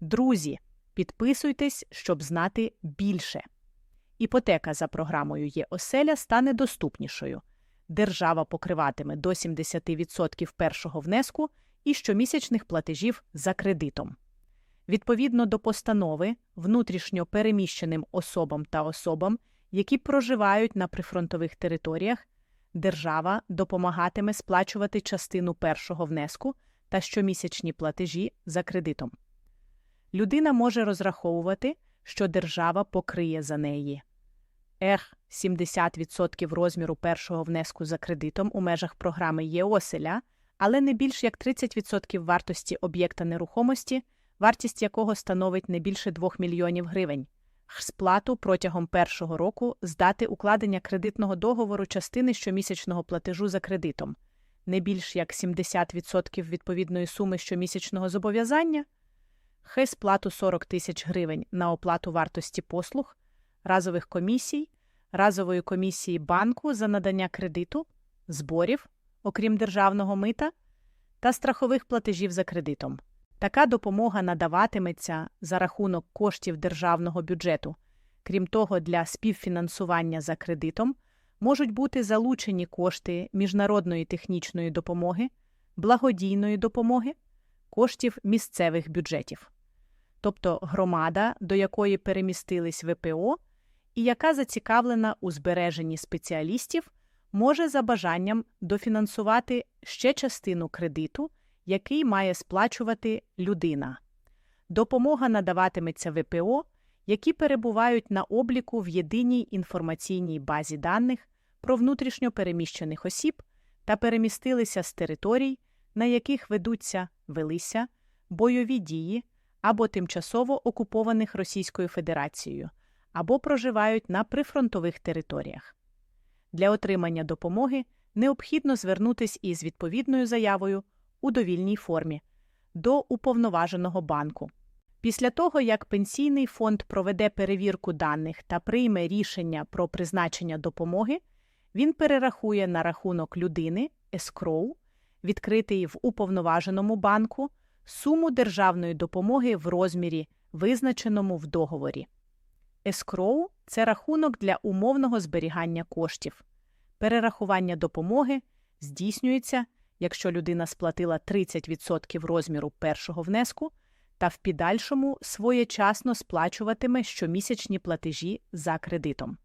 Друзі, підписуйтесь, щоб знати більше. Іпотека за програмою ЄОселя стане доступнішою. Держава покриватиме до 70% першого внеску і щомісячних платежів за кредитом. Відповідно до постанови, внутрішньо переміщеним особам та особам, які проживають на прифронтових територіях, держава допомагатиме сплачувати частину першого внеску та щомісячні платежі за кредитом. Людина може розраховувати, що держава покриє за неї Ех, 70% розміру першого внеску за кредитом у межах програми ЄОселя, але не більш як 30% вартості об'єкта нерухомості, вартість якого становить не більше 2 мільйонів гривень. Сплату протягом першого року здати укладення кредитного договору частини щомісячного платежу за кредитом, не більш як 70% відповідної суми щомісячного зобов'язання, хай сплату 40 тисяч гривень на оплату вартості послуг, разових комісій, разової комісії банку за надання кредиту, зборів, окрім державного мита, та страхових платежів за кредитом. Така допомога надаватиметься за рахунок коштів державного бюджету. Крім того, для співфінансування за кредитом можуть бути залучені кошти міжнародної технічної допомоги, благодійної допомоги, коштів місцевих бюджетів, тобто громада, до якої перемістились ВПО, і яка зацікавлена у збереженні спеціалістів, може за бажанням дофінансувати ще частину кредиту який має сплачувати людина. Допомога надаватиметься ВПО, які перебувають на обліку в єдиній інформаційній базі даних про внутрішньо переміщених осіб та перемістилися з територій, на яких ведуться велися бойові дії або тимчасово окупованих Російською Федерацією, або проживають на прифронтових територіях. Для отримання допомоги необхідно звернутися із відповідною заявою у довільній формі до уповноваженого банку. Після того, як пенсійний фонд проведе перевірку даних та прийме рішення про призначення допомоги, він перерахує на рахунок людини ескроу, відкритий в уповноваженому банку, суму державної допомоги в розмірі, визначеному в договорі. Ескроу це рахунок для умовного зберігання коштів. Перерахування допомоги здійснюється якщо людина сплатила 30% розміру першого внеску та в підальшому своєчасно сплачуватиме щомісячні платежі за кредитом.